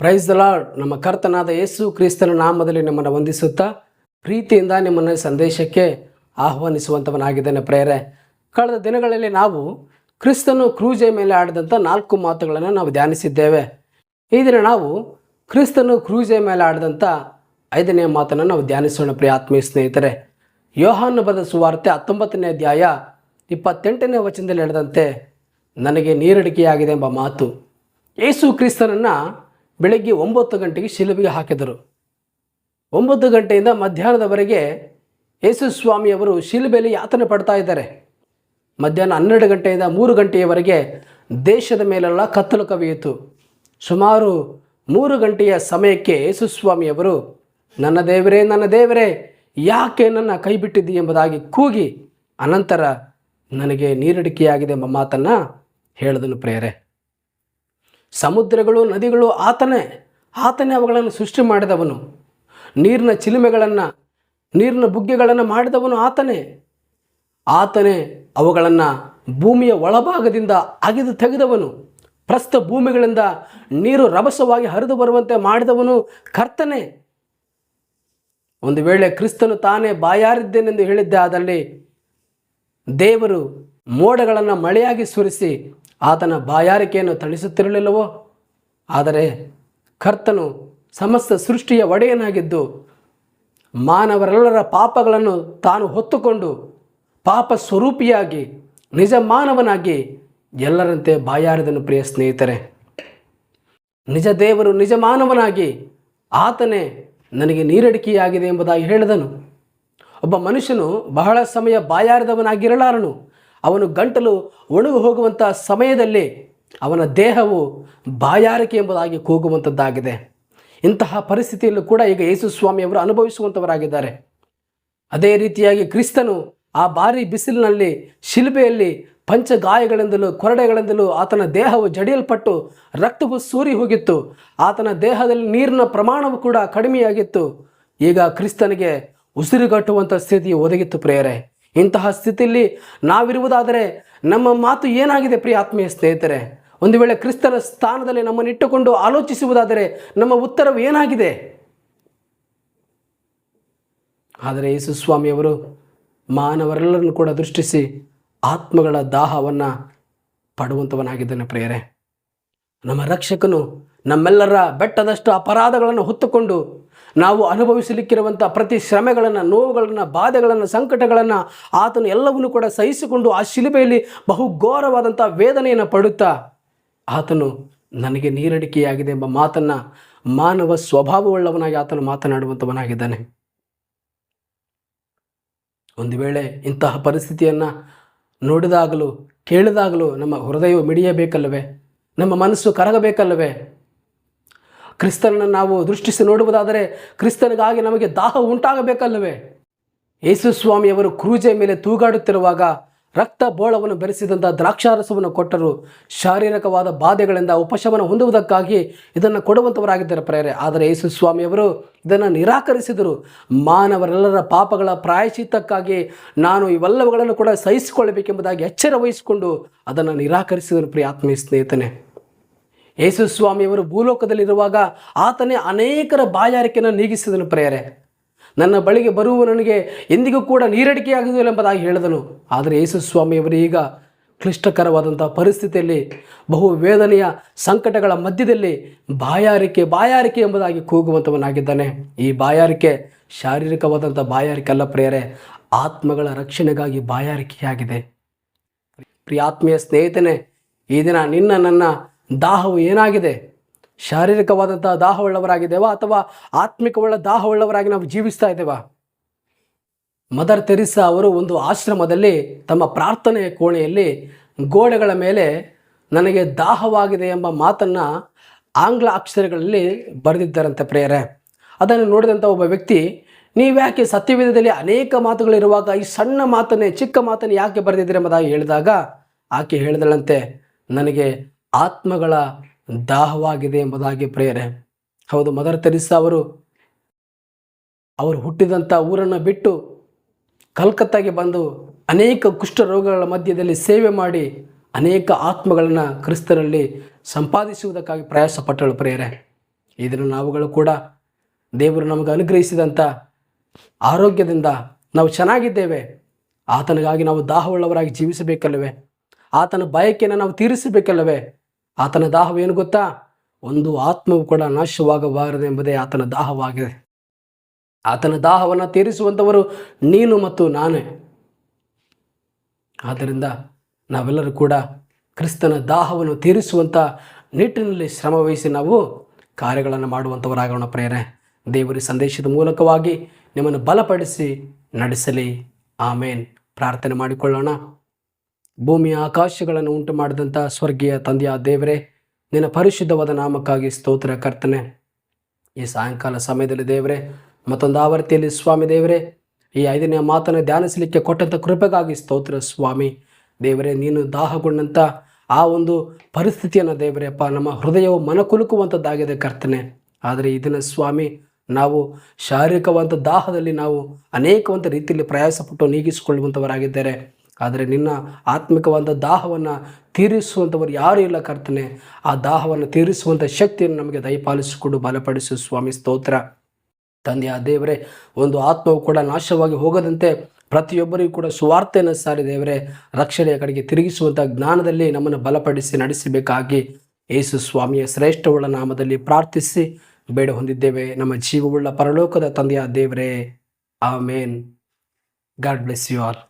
Praise the lord ನಮ್ಮ ಕರ್ತನಾದ ಯೇಸು ಕ್ರಿಸ್ತನ ನಾಮದಲ್ಲಿ ನಮ್ಮನ್ನು ವಂದಿಸುತ್ತಾ ಪ್ರೀತಿಯಿಂದ ನಿಮ್ಮನ್ನು ಸಂದೇಶಕ್ಕೆ ಆಹ್ವಾನಿಸುವಂಥವನಾಗಿದ್ದೇನೆ ಪ್ರೇರೆ ಕಳೆದ ದಿನಗಳಲ್ಲಿ ನಾವು ಕ್ರಿಸ್ತನು ಕ್ರೂಜೆ ಮೇಲೆ ಆಡಿದಂಥ ನಾಲ್ಕು ಮಾತುಗಳನ್ನು ನಾವು ಧ್ಯಾನಿಸಿದ್ದೇವೆ. ಈ ದಿನ ನಾವು ಕ್ರಿಸ್ತನು ಕ್ರೂಜೆ ಮೇಲೆ ಆಡಿದಂಥ ಐದನೇ ಮಾತನ್ನು ನಾವು ಧ್ಯಾನಿಸೋಣ ಪ್ರಿಯ ಆತ್ಮೀಯ ಸ್ನೇಹಿತರೆ. ಯೋಹಾನು ಬದ ಸುವಾರ್ತೆ ಹತ್ತೊಂಬತ್ತನೇ ಅಧ್ಯಾಯ ಇಪ್ಪತ್ತೆಂಟನೇ ವಚನದಲ್ಲಿ ಹೇಳಿದಂತೆ ನನಗೆ ನೀರಡಿಕೆಯಾಗಿದೆ ಎಂಬ ಮಾತು. ಯೇಸು ಕ್ರಿಸ್ತನನ್ನು ಬೆಳಗ್ಗೆ ಒಂಬತ್ತು ಗಂಟೆಗೆ ಶಿಲುಬೆಗೆ ಹಾಕಿದರು. ಒಂಬತ್ತು ಗಂಟೆಯಿಂದ ಮಧ್ಯಾಹ್ನದವರೆಗೆ ಯೇಸು ಸ್ವಾಮಿಯವರು ಶಿಲುಬೆಯಲ್ಲಿ ಯಾತನೆ ಪಡ್ತಾ ಇದ್ದಾರೆ. ಮಧ್ಯಾಹ್ನ ಹನ್ನೆರಡು ಗಂಟೆಯಿಂದ ಮೂರು ಗಂಟೆಯವರೆಗೆ ದೇಶದ ಮೇಲೆಲ್ಲ ಕತ್ತಲು ಕವಿಯಿತು. ಸುಮಾರು ಮೂರು ಗಂಟೆಯ ಸಮಯಕ್ಕೆ ಯೇಸು ಸ್ವಾಮಿಯವರು, ನನ್ನ ದೇವರೇ ನನ್ನ ದೇವರೇ, ಯಾಕೆ ನನ್ನ ಕೈ ಬಿಟ್ಟಿದ್ದಿ ಎಂಬುದಾಗಿ ಕೂಗಿ, ಅನಂತರ ನನಗೆ ನೀರಡಿಕೆಯಾಗಿದೆ ಎಂಬ ಮಾತನ್ನು ಹೇಳಿದನು ಪ್ರೇರೆ ಸಮುದ್ರಗಳು, ನದಿಗಳು, ಆತನೇ ಆತನೇ ಅವುಗಳನ್ನು ಸೃಷ್ಟಿ ಮಾಡಿದವನು. ನೀರಿನ ಚಿಲುಮೆಗಳನ್ನು, ನೀರಿನ ಬುಗ್ಗೆಗಳನ್ನು ಮಾಡಿದವನು ಆತನೇ. ಆತನೇ ಅವುಗಳನ್ನು ಭೂಮಿಯ ಒಳಭಾಗದಿಂದ ಅಗೆದು ತೆಗೆದವನು. ಪ್ರಸ್ತ ಭೂಮಿಗಳಿಂದ ನೀರು ರಭಸವಾಗಿ ಹರಿದು ಬರುವಂತೆ ಮಾಡಿದವನು ಕರ್ತನೇ. ಒಂದು ವೇಳೆ ಕ್ರಿಸ್ತನು ತಾನೇ ಬಾಯಾರಿದ್ದೇನೆಂದು ಹೇಳಿದ್ದೆ, ಆದಲ್ಲಿ ದೇವರು ಮೋಡಗಳನ್ನು ಮಳೆಯಾಗಿ ಸುರಿಸಿ ಆತನ ಬಾಯಾರಿಕೆಯನ್ನು ತಳಿಸುತ್ತಿರಲಿಲ್ಲವೋ ಆದರೆ ಕರ್ತನು ಸಮಸ್ತ ಸೃಷ್ಟಿಯ ಒಡೆಯನಾಗಿದ್ದು ಮಾನವರೆಲ್ಲರ ಪಾಪಗಳನ್ನು ತಾನು ಹೊತ್ತುಕೊಂಡು ಪಾಪ ಸ್ವರೂಪಿಯಾಗಿ ನಿಜ ಮಾನವನಾಗಿ ಎಲ್ಲರಂತೆ ಬಾಯಾರಿದನು ಪ್ರಿಯ ಸ್ನೇಹಿತರೆ. ನಿಜ ದೇವರು ನಿಜ ಮಾನವನಾಗಿ ಆತನೇ ನನಗೆ ನೀರಡಿಕೆಯಾಗಿದೆ ಎಂಬುದಾಗಿ ಹೇಳಿದನು. ಒಬ್ಬ ಮನುಷ್ಯನು ಬಹಳ ಸಮಯ ಬಾಯಾರಿದವನಾಗಿರಲಾರನು ಅವನು ಗಂಟಲು ಒಣಗು ಹೋಗುವಂಥ ಸಮಯದಲ್ಲಿ ಅವನ ದೇಹವು ಬಾಯಾರಿಕೆ ಎಂಬುದಾಗಿ ಕೂಗುವಂಥದ್ದಾಗಿದೆ. ಇಂತಹ ಪರಿಸ್ಥಿತಿಯಲ್ಲೂ ಕೂಡ ಈಗ ಯೇಸು ಸ್ವಾಮಿಯವರು ಅನುಭವಿಸುವಂಥವರಾಗಿದ್ದಾರೆ. ಅದೇ ರೀತಿಯಾಗಿ ಕ್ರಿಸ್ತನು ಆ ಭಾರಿ ಬಿಸಿಲಿನಲ್ಲಿ ಶಿಲ್ಬೆಯಲ್ಲಿ ಪಂಚಗಾಯಗಳಿಂದಲೂ ಕೊರಡೆಗಳಿಂದಲೂ ಆತನ ದೇಹವು ಜಡಿಯಲ್ಪಟ್ಟು ರಕ್ತವು ಸೂರಿ ಹೋಗಿತ್ತು. ಆತನ ದೇಹದಲ್ಲಿ ನೀರಿನ ಪ್ರಮಾಣವು ಕೂಡ ಕಡಿಮೆಯಾಗಿತ್ತು. ಈಗ ಕ್ರಿಸ್ತನಿಗೆ ಉಸಿರುಗಟ್ಟುವಂಥ ಸ್ಥಿತಿ ಒದಗಿತ್ತು ಪ್ರಿಯರೇ. ಇಂತಹ ಸ್ಥಿತಿಯಲ್ಲಿ ನಾವಿರುವುದಾದರೆ ನಮ್ಮ ಮಾತು ಏನಾಗಿದೆ, ಪ್ರಿಯ ಆತ್ಮೀಯ ಸ್ನೇಹಿತರೆ? ಒಂದು ವೇಳೆ ಕ್ರಿಸ್ತನ ಸ್ಥಾನದಲ್ಲಿ ನಮ್ಮನ್ನು ಇಟ್ಟುಕೊಂಡು ಆಲೋಚಿಸುವುದಾದರೆ ನಮ್ಮ ಉತ್ತರವು ಏನಾಗಿದೆ? ಆದರೆ ಯೇಸು ಸ್ವಾಮಿಯವರು ಮಾನವರೆಲ್ಲರನ್ನು ಕೂಡ ದೃಷ್ಟಿಸಿ ಆತ್ಮಗಳ ದಾಹವನ್ನು ಪಡುವಂಥವನಾಗಿದ್ದಾನೆ ಪ್ರಿಯರೇ. ನಮ್ಮ ರಕ್ಷಕನು ನಮ್ಮೆಲ್ಲರ ಬೆಟ್ಟದಷ್ಟು ಅಪರಾಧಗಳನ್ನು ಹೊತ್ತುಕೊಂಡು ನಾವು ಅನುಭವಿಸಲಿಕ್ಕಿರುವಂಥ ಪ್ರತಿ ಶ್ರಮೆಗಳನ್ನು, ನೋವುಗಳನ್ನು, ಬಾಧೆಗಳನ್ನು, ಸಂಕಟಗಳನ್ನು ಆತನು ಎಲ್ಲವನ್ನೂ ಕೂಡ ಸಹಿಸಿಕೊಂಡು ಆ ಶಿಲುಬೆಯಲ್ಲಿ ಬಹು ಘೋರವಾದಂಥ ವೇದನೆಯನ್ನು ಪಡುತ್ತಾ, ಆತನು ನನಗೆ ನೀರಡಿಕೆಯಾಗಿದೆ ಎಂಬ ಮಾತನ್ನು ಮಾನವ ಸ್ವಭಾವವುಳ್ಳವನಾಗಿ ಆತನು ಮಾತನಾಡುವಂಥವನಾಗಿದ್ದಾನೆ ಒಂದು ವೇಳೆ ಇಂತಹ ಪರಿಸ್ಥಿತಿಯನ್ನು ನೋಡಿದಾಗಲೂ, ಕೇಳಿದಾಗಲೂ ನಮ್ಮ ಹೃದಯವು ಮಿಡಿಯಬೇಕಲ್ಲವೇ? ನಮ್ಮ ಮನಸ್ಸು ಕರಗಬೇಕಲ್ಲವೇ? ಕ್ರಿಸ್ತನನ್ನು ನಾವು ದೃಷ್ಟಿಸಿ ನೋಡುವುದಾದರೆ ಕ್ರಿಸ್ತನಿಗಾಗಿ ನಮಗೆ ದಾಹ ಉಂಟಾಗಬೇಕಲ್ಲವೇ? ಯೇಸು ಸ್ವಾಮಿಯವರು ಕ್ರೂಜೆ ಮೇಲೆ ತೂಗಾಡುತ್ತಿರುವಾಗ ರಕ್ತ ಬೋಳವನ್ನು ಬೆರೆಸಿದಂಥ ದ್ರಾಕ್ಷಾರಸವನ್ನು ಕೊಟ್ಟರು. ಶಾರೀರಿಕವಾದ ಬಾಧೆಗಳಿಂದ ಉಪಶಮನ ಹೊಂದುವುದಕ್ಕಾಗಿ ಇದನ್ನು ಕೊಡುವಂಥವರಾಗಿದ್ದಾರೆ ಪ್ರೇರೆ. ಆದರೆ ಯೇಸು ಸ್ವಾಮಿಯವರು ಇದನ್ನು ನಿರಾಕರಿಸಿದರು. ಮಾನವರೆಲ್ಲರ ಪಾಪಗಳ ಪ್ರಾಯಶ್ಚಿತ್ತಕ್ಕಾಗಿ ನಾನು ಇವೆಲ್ಲವುಗಳನ್ನು ಕೂಡ ಸಹಿಸಿಕೊಳ್ಳಬೇಕೆಂಬುದಾಗಿ ಎಚ್ಚರ ವಹಿಸಿಕೊಂಡು ಅದನ್ನು ನಿರಾಕರಿಸಿದರು. ಪ್ರಿಯ ಆತ್ಮೀಯ ಸ್ನೇಹಿತನೇ ಯೇಸು ಸ್ವಾಮಿಯವರು ಭೂಲೋಕದಲ್ಲಿರುವಾಗ ಆತನೇ ಅನೇಕರ ಬಾಯಾರಿಕೆಯನ್ನು ನೀಗಿಸಿದನು ಪ್ರೇರೆ ನನ್ನ ಬಳಿಗೆ ಬರುವ ನನಗೆ ಎಂದಿಗೂ ಕೂಡ ನೀರಡಿಕೆಯಾಗುವುದಿಲ್ಲ ಎಂಬುದಾಗಿ ಹೇಳಿದನು. ಆದರೆ ಯೇಸು ಸ್ವಾಮಿಯವರು ಈಗ ಕ್ಲಿಷ್ಟಕರವಾದಂಥ ಪರಿಸ್ಥಿತಿಯಲ್ಲಿ, ಬಹು ವೇದನೆಯ ಸಂಕಟಗಳ ಮಧ್ಯದಲ್ಲಿ ಬಾಯಾರಿಕೆ ಬಾಯಾರಿಕೆ ಎಂಬುದಾಗಿ ಕೂಗುವಂಥವನಾಗಿದ್ದಾನೆ. ಈ ಬಾಯಾರಿಕೆ ಶಾರೀರಿಕವಾದಂಥ ಬಾಯಾರಿಕೆ ಅಲ್ಲ ಪ್ರೇರೆ ಆತ್ಮಗಳ ರಕ್ಷಣೆಗಾಗಿ ಬಾಯಾರಿಕೆಯಾಗಿದೆ. ಪ್ರಿಯಾತ್ಮೀಯ ಸ್ನೇಹಿತನೇ, ಈ ದಿನ ನಿನ್ನ ನನ್ನ ದಾಹವು ಏನಾಗಿದೆ? ಶಾರೀರಿಕವಾದಂಥ ದಾಹವುಳ್ಳವರಾಗಿದ್ದೇವಾ ಅಥವಾ ಆತ್ಮಿಕವುಳ್ಳ ದಾಹವುಳ್ಳವರಾಗಿ ನಾವು ಜೀವಿಸ್ತಾ ಇದ್ದೇವಾ? ಮದರ್ ತೆರಿಸಾ ಅವರು ಒಂದು ಆಶ್ರಮದಲ್ಲಿ ತಮ್ಮ ಪ್ರಾರ್ಥನೆಯ ಕೋಣೆಯಲ್ಲಿ ಗೋಡೆಗಳ ಮೇಲೆ ನನಗೆ ದಾಹವಾಗಿದೆ ಎಂಬ ಮಾತನ್ನು ಆಂಗ್ಲ ಅಕ್ಷರಗಳಲ್ಲಿ ಬರೆದಿದ್ದಾರಂತೆ ಪ್ರೇಯರೆ. ಅದನ್ನು ನೋಡಿದಂಥ ಒಬ್ಬ ವ್ಯಕ್ತಿ, ನೀವ್ಯಾಕೆ ಸತ್ಯವೇದದಲ್ಲಿ ಅನೇಕ ಮಾತುಗಳಿರುವಾಗ ಈ ಸಣ್ಣ ಮಾತನ್ನೇ ಚಿಕ್ಕ ಮಾತನ್ನು ಯಾಕೆ ಬರೆದಿದ್ದೀರಿ ಎಂಬುದಾಗಿ ಹೇಳಿದಾಗ, ಆಕೆ ಹೇಳಿದಳಂತೆ, ನನಗೆ ಆತ್ಮಗಳ ದಾಹವಾಗಿದೆ ಎಂಬುದಾಗಿ ಪ್ರೇರೆ ಹೌದು, ಮದರ್ ತೆರಿಸಾ ಅವರು ಅವರು ಹುಟ್ಟಿದಂಥ ಊರನ್ನು ಬಿಟ್ಟು ಕಲ್ಕತ್ತಾಗೆ ಬಂದು ಅನೇಕ ಕುಷ್ಠರೋಗಗಳ ಮಧ್ಯದಲ್ಲಿ ಸೇವೆ ಮಾಡಿ ಅನೇಕ ಆತ್ಮಗಳನ್ನು ಕ್ರಿಸ್ತರಲ್ಲಿ ಸಂಪಾದಿಸುವುದಕ್ಕಾಗಿ ಪ್ರಯಾಸ ಪಟ್ಟಳು ಪ್ರೇರೆ ಇದನ್ನು ನಾವುಗಳು ಕೂಡ ದೇವರು ನಮಗೆ ಅನುಗ್ರಹಿಸಿದಂಥ ಆರೋಗ್ಯದಿಂದ ನಾವು ಚೆನ್ನಾಗಿದ್ದೇವೆ. ಆತನಿಗಾಗಿ ನಾವು ದಾಹವುಳ್ಳವರಾಗಿ ಜೀವಿಸಬೇಕಲ್ಲವೇ? ಆತನ ಬಯಕೆಯನ್ನು ನಾವು ತೀರಿಸಬೇಕಲ್ಲವೇ? ಆತನ ದಾಹವೇನು ಗೊತ್ತಾ? ಒಂದು ಆತ್ಮವು ಕೂಡ ನಾಶವಾಗಬಾರದು ಎಂಬುದೇ ಆತನ ದಾಹವಾಗಿದೆ. ಆತನ ದಾಹವನ್ನು ತೀರಿಸುವಂಥವರು ನೀನು ಮತ್ತು ನಾನೇ. ಆದ್ದರಿಂದ ನಾವೆಲ್ಲರೂ ಕೂಡ ಕ್ರಿಸ್ತನ ದಾಹವನ್ನು ತೀರಿಸುವಂಥ ನಿಟ್ಟಿನಲ್ಲಿ ಶ್ರಮವಹಿಸಿ ನಾವು ಕಾರ್ಯಗಳನ್ನು ಮಾಡುವಂಥವರಾಗೋಣ ಪ್ರೇರಣೆ ದೇವರ ಸಂದೇಶದ ಮೂಲಕವಾಗಿ ನಿಮ್ಮನ್ನು ಬಲಪಡಿಸಿ ನಡೆಸಲಿ. ಆಮೇನ್. ಪ್ರಾರ್ಥನೆ ಮಾಡಿಕೊಳ್ಳೋಣ. ಭೂಮಿಯ ಆಕಾಶಗಳನ್ನು ಉಂಟು ಮಾಡಿದಂಥ ಸ್ವರ್ಗೀಯ ತಂದೆಯ ದೇವರೇ, ನಿನ್ನ ಪರಿಶುದ್ಧವಾದ ನಾಮಕ್ಕಾಗಿ ಸ್ತೋತ್ರ ಕರ್ತನೆ. ಈ ಸಾಯಂಕಾಲ ಸಮಯದಲ್ಲಿ ದೇವರೇ, ಮತ್ತೊಂದು ಆವರ್ತಿಯಲ್ಲಿ ಸ್ವಾಮಿ ದೇವರೇ, ಈ ಐದನೇ ಮಾತನ್ನು ಧ್ಯಾನಿಸಲಿಕ್ಕೆ ಕೊಟ್ಟಂಥ ಕೃಪೆಗಾಗಿ ಸ್ತೋತ್ರ ಸ್ವಾಮಿ. ದೇವರೇ, ನೀನು ದಾಹಗೊಂಡಂಥ ಆ ಒಂದು ಪರಿಸ್ಥಿತಿಯನ್ನು ದೇವರೇಪ್ಪ ನಮ್ಮ ಹೃದಯವು ಮನಕುಲುಕುವಂಥದ್ದಾಗಿದೆ ಕರ್ತನೆ. ಆದರೆ ಇದನ್ನು ಸ್ವಾಮಿ, ನಾವು ಶಾರೀರಿಕವಂತ ದಾಹದಲ್ಲಿ ನಾವು ಅನೇಕವಂತ ರೀತಿಯಲ್ಲಿ ಪ್ರಯಾಸಪಟ್ಟು ನೀಗಿಸಿಕೊಳ್ಳುವಂಥವರಾಗಿದ್ದಾರೆ. ಆದರೆ ನಿನ್ನ ಆತ್ಮಿಕವಾದ ದಾಹವನ್ನು ತೀರಿಸುವಂಥವರು ಯಾರೂ ಇಲ್ಲ ಕರ್ತನೆ. ಆ ದಾಹವನ್ನು ತೀರಿಸುವಂಥ ಶಕ್ತಿಯನ್ನು ನಮಗೆ ದಯಪಾಲಿಸಿಕೊಂಡು, ಬಲಪಡಿಸು ಸ್ವಾಮಿ ಸ್ತೋತ್ರ. ತಂದೆಯ ದೇವರೇ, ಒಂದು ಆತ್ಮವು ಕೂಡ ನಾಶವಾಗಿ ಹೋಗದಂತೆ ಪ್ರತಿಯೊಬ್ಬರಿಗೂ ಕೂಡ ಸುವಾರ್ತೆಯನ್ನು ಸಾರಿ ದೇವರೇ, ರಕ್ಷಣೆಯ ಕಡೆಗೆ ತಿರುಗಿಸುವಂಥ ಜ್ಞಾನದಲ್ಲಿ ನಮ್ಮನ್ನು ಬಲಪಡಿಸಿ ನಡೆಸಬೇಕಾಗಿ ಯೇಸು ಸ್ವಾಮಿಯ ಶ್ರೇಷ್ಠವುಳ್ಳ ನಾಮದಲ್ಲಿ ಪ್ರಾರ್ಥಿಸಿ ಬೇಡ ಹೊಂದಿದ್ದೇವೆ ನಮ್ಮ ಜೀವವುಳ್ಳ ಪರಲೋಕದ ತಂದೆಯ ದೇವರೇ, amen. God bless you all.